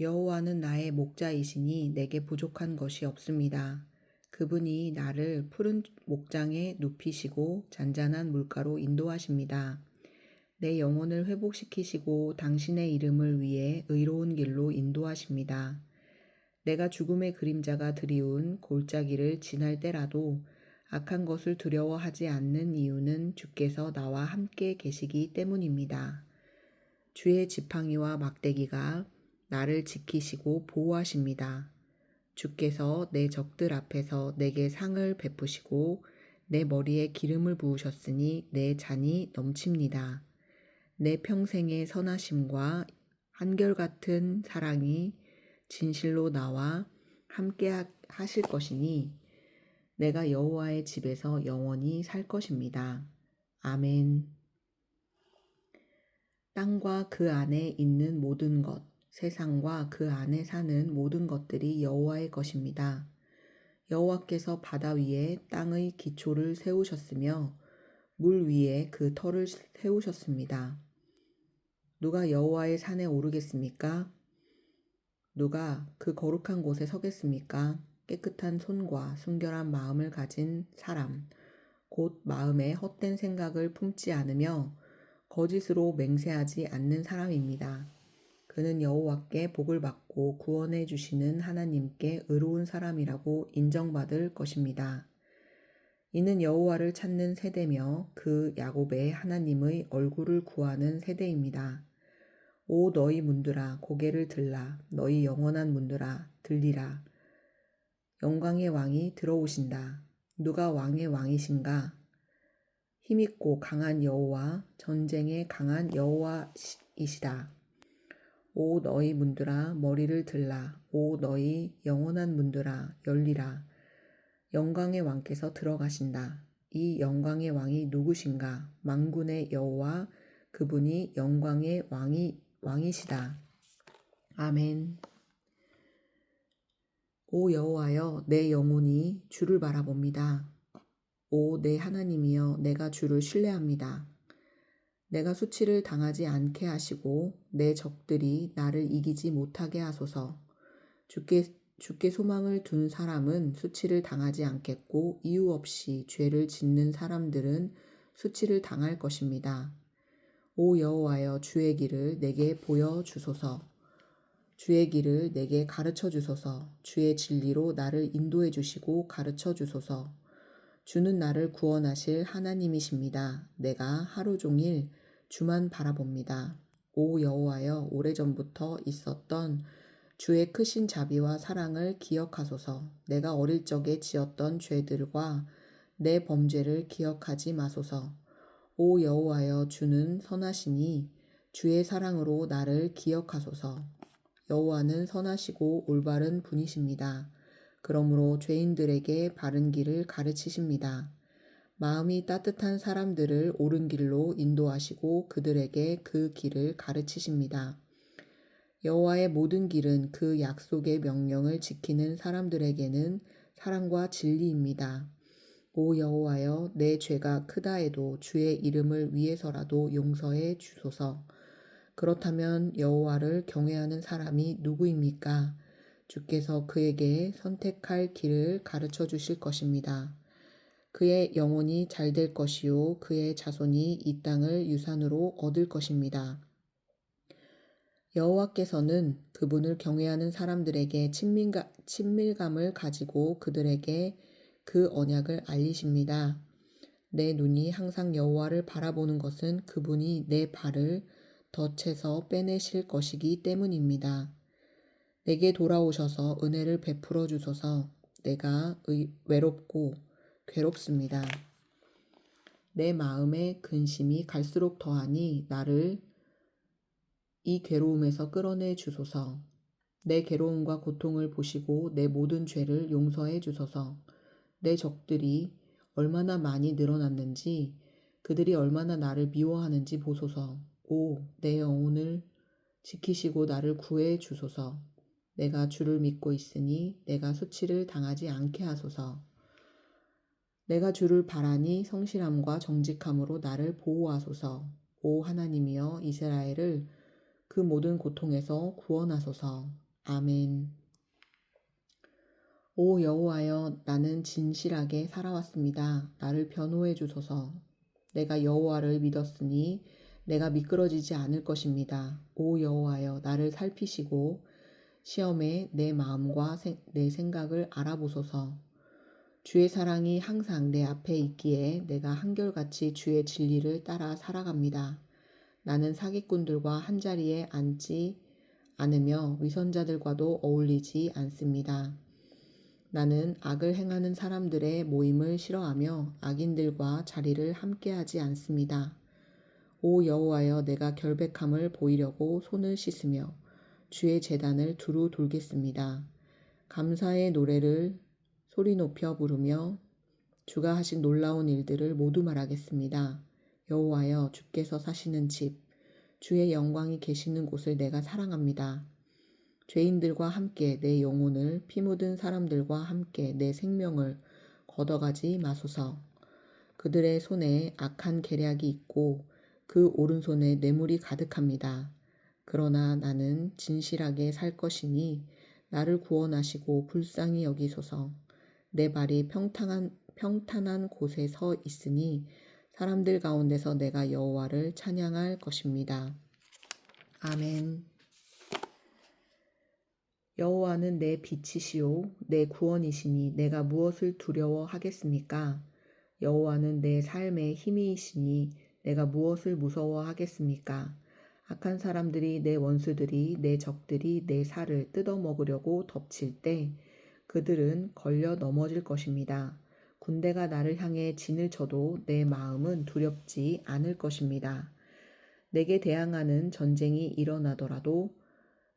여호와는 나의 목자이시니 내게 부족한 것이 없습니다. 그분이 나를 푸른 목장에 눕히시고 잔잔한 물가로 인도하십니다. 내 영혼을 회복시키시고 당신의 이름을 위해 의로운 길로 인도하십니다. 내가 죽음의 그림자가 드리운 골짜기를 지날 때라도 악한 것을 두려워하지 않는 이유는 주께서 나와 함께 계시기 때문입니다. 주의 지팡이와 막대기가 나를 지키시고 보호하십니다. 주께서 내 적들 앞에서 내게 상을 베푸시고 내 머리에 기름을 부으셨으니 내 잔이 넘칩니다. 내 평생의 선하심과 한결같은 사랑이 진실로 나와 함께 하- 하실 것이니 내가 여호와의 집에서 영원히 살 것입니다. 아멘. 땅과 그 안에 있는 모든 것, 세상과 그 안에 사는 모든 것들이 여호와의 것입니다. 여호와께서 바다 위에 땅의 기초를 세우셨으며 물 위에 그 터를 세우셨습니다. 누가 여호와의 산에 오르겠습니까? 누가 그 거룩한 곳에 서겠습니까? 깨끗한 손과 순결한 마음을 가진 사람, 곧 마음에 헛된 생각을 품지 않으며 거짓으로 맹세하지 않는 사람입니다. 그는 여호와께 복을 받고 구원해 주시는 하나님께 의로운 사람이라고 인정받을 것입니다. 이는 여호와를 찾는 세대며 그 야곱의 하나님의 얼굴을 구하는 세대입니다. 오 너희 문들아 고개를 들라 너희 영원한 문들아 들리라 영광의 왕이 들어오신다. 누가 왕의 왕이신가? 힘있고 강한 여호와 전쟁에 강한 여호와이시다. 오 너희 문들아 머리를 들라 오 너희 영원한 문들아 열리라 영광의 왕께서 들어가신다. 이 영광의 왕이 누구신가? 만군의 여호와 그분이 영광의 왕이 왕이시다. 아멘. 오 여호와여 내 영혼이 주를 바라봅니다. 오 내 하나님이여 내가 주를 신뢰합니다. 내가 수치를 당하지 않게 하시고 내 적들이 나를 이기지 못하게 하소서. 주께 주께 소망을 둔 사람은 수치를 당하지 않겠고 이유 없이 죄를 짓는 사람들은 수치를 당할 것입니다. 오 여호와여 주의 길을 내게 보여 주소서. 주의 길을 내게 가르쳐 주소서. 주의 진리로 나를 인도해 주시고 가르쳐 주소서. 주는 나를 구원하실 하나님이십니다. 내가 하루 종일 주만 바라봅니다. 오 여호와여 오래전부터 있었던 주의 크신 자비와 사랑을 기억하소서. 내가 어릴 적에 지었던 죄들과 내 범죄를 기억하지 마소서. 오 여호와여 주는 선하시니 주의 사랑으로 나를 기억하소서. 여호와는 선하시고 올바른 분이십니다. 그러므로 죄인들에게 바른 길을 가르치십니다. 마음이 따뜻한 사람들을 옳은 길로 인도하시고 그들에게 그 길을 가르치십니다. 여호와의 모든 길은 그 약속의 명령을 지키는 사람들에게는 사랑과 진리입니다. 오 여호와여 내 죄가 크다 해도 주의 이름을 위해서라도 용서해 주소서. 그렇다면 여호와를 경외하는 사람이 누구입니까? 주께서 그에게 선택할 길을 가르쳐 주실 것입니다. 그의 영혼이 잘 될 것이요 그의 자손이 이 땅을 유산으로 얻을 것입니다. 여호와께서는 그분을 경외하는 사람들에게 친밀가, 친밀감을 가지고 그들에게 그 언약을 알리십니다. 내 눈이 항상 여호와를 바라보는 것은 그분이 내 발을 덫에서 빼내실 것이기 때문입니다. 내게 돌아오셔서 은혜를 베풀어 주소서. 내가 의, 외롭고 괴롭습니다. 내 마음의 근심이 갈수록 더하니 나를 이 괴로움에서 끌어내 주소서. 내 괴로움과 고통을 보시고 내 모든 죄를 용서해 주소서. 내 적들이 얼마나 많이 늘어났는지 그들이 얼마나 나를 미워하는지 보소서. 오, 내 영혼을 지키시고 나를 구해 주소서. 내가 주를 믿고 있으니 내가 수치를 당하지 않게 하소서. 내가 주를 바라니 성실함과 정직함으로 나를 보호하소서. 오 하나님이여 이스라엘을 그 모든 고통에서 구원하소서. 아멘. 오 여호와여 나는 진실하게 살아왔습니다. 나를 변호해 주소서. 내가 여호와를 믿었으니 내가 미끄러지지 않을 것입니다. 오 여호와여 나를 살피시고 시험에 내 마음과 생- 내 생각을 알아보소서. 주의 사랑이 항상 내 앞에 있기에 내가 한결같이 주의 진리를 따라 살아갑니다. 나는 사기꾼들과 한자리에 앉지 않으며 위선자들과도 어울리지 않습니다. 나는 악을 행하는 사람들의 모임을 싫어하며 악인들과 자리를 함께하지 않습니다. 오 여호와여 내가 결백함을 보이려고 손을 씻으며 주의 재단을 두루 돌겠습니다. 감사의 노래를 소리 높여 부르며 주가 하신 놀라운 일들을 모두 말하겠습니다. 여호와여 주께서 사시는 집 주의 영광이 계시는 곳을 내가 사랑합니다. 죄인들과 함께 내 영혼을 피 묻은 사람들과 함께 내 생명을 걷어가지 마소서. 그들의 손에 악한 계략이 있고 그 오른손에 뇌물이 가득합니다. 그러나 나는 진실하게 살 것이니 나를 구원하시고 불쌍히 여기소서. 내 발이 평탄한 평탄한 곳에 서 있으니 사람들 가운데서 내가 여호와를 찬양할 것입니다. 아멘. 여호와는 내 빛이시요 내 구원이시니 내가 무엇을 두려워하겠습니까? 여호와는 내 삶의 힘이시니 내가 무엇을 무서워하겠습니까? 악한 사람들이 내 원수들이 내 적들이 내 살을 뜯어먹으려고 덮칠 때 그들은 걸려 넘어질 것입니다. 군대가 나를 향해 진을 쳐도 내 마음은 두렵지 않을 것입니다. 내게 대항하는 전쟁이 일어나더라도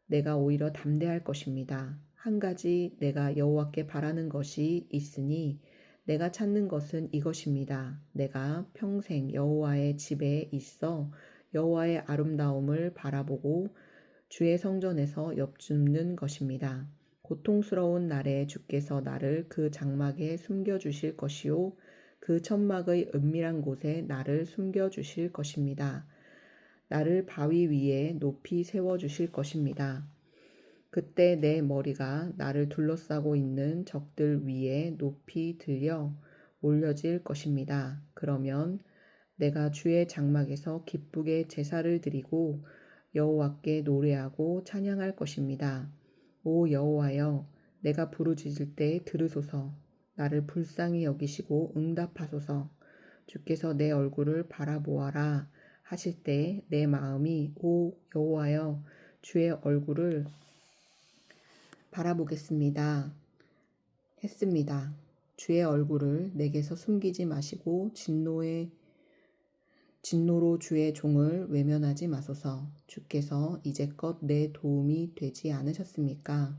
내가 오히려 담대할 것입니다. 한 가지 내가 여호와께 바라는 것이 있으니 내가 찾는 것은 이것입니다. 내가 평생 여호와의 집에 있어 여호와의 아름다움을 바라보고 주의 성전에서 엽줍는 것입니다. 고통스러운 날에 주께서 나를 그 장막에 숨겨 주실 것이요 그 천막의 은밀한 곳에 나를 숨겨 주실 것입니다. 나를 바위 위에 높이 세워 주실 것입니다. 그때 내 머리가 나를 둘러싸고 있는 적들 위에 높이 들려 올려질 것입니다. 그러면 내가 주의 장막에서 기쁘게 제사를 드리고 여호와께 노래하고 찬양할 것입니다. 오 여호와여 내가 부르짖을 때 들으소서 나를 불쌍히 여기시고 응답하소서 주께서 내 얼굴을 바라보아라 하실 때내 마음이 오 여호와여 주의 얼굴을 바라보겠습니다 했습니다. 주의 얼굴을 내게서 숨기지 마시고 진노의 진노로 주의 종을 외면하지 마소서. 주께서 이제껏 내 도움이 되지 않으셨습니까?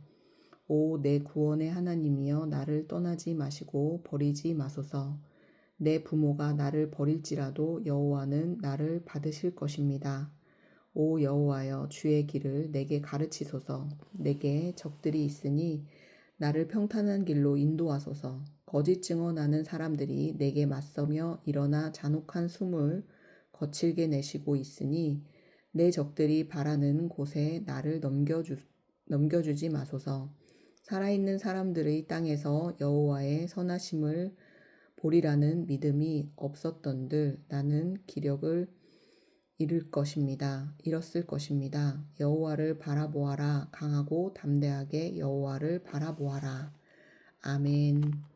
오, 내 구원의 하나님이여 나를 떠나지 마시고 버리지 마소서. 내 부모가 나를 버릴지라도 여호와는 나를 받으실 것입니다. 오 여호와여 주의 길을 내게 가르치소서. 내게 적들이 있으니 나를 평탄한 길로 인도하소서. 거짓 증언하는 사람들이 내게 맞서며 일어나 잔혹한 숨을 거칠게 내쉬고 있으니 내 적들이 바라는 곳에 나를 넘겨주, 넘겨주지 마소서. 살아있는 사람들의 땅에서 여호와의 선하심을 보리라는 믿음이 없었던들 나는 기력을 잃을 것입니다. 잃었을 것입니다. 여호와를 바라보아라. 강하고 담대하게 여호와를 바라보아라. 아멘.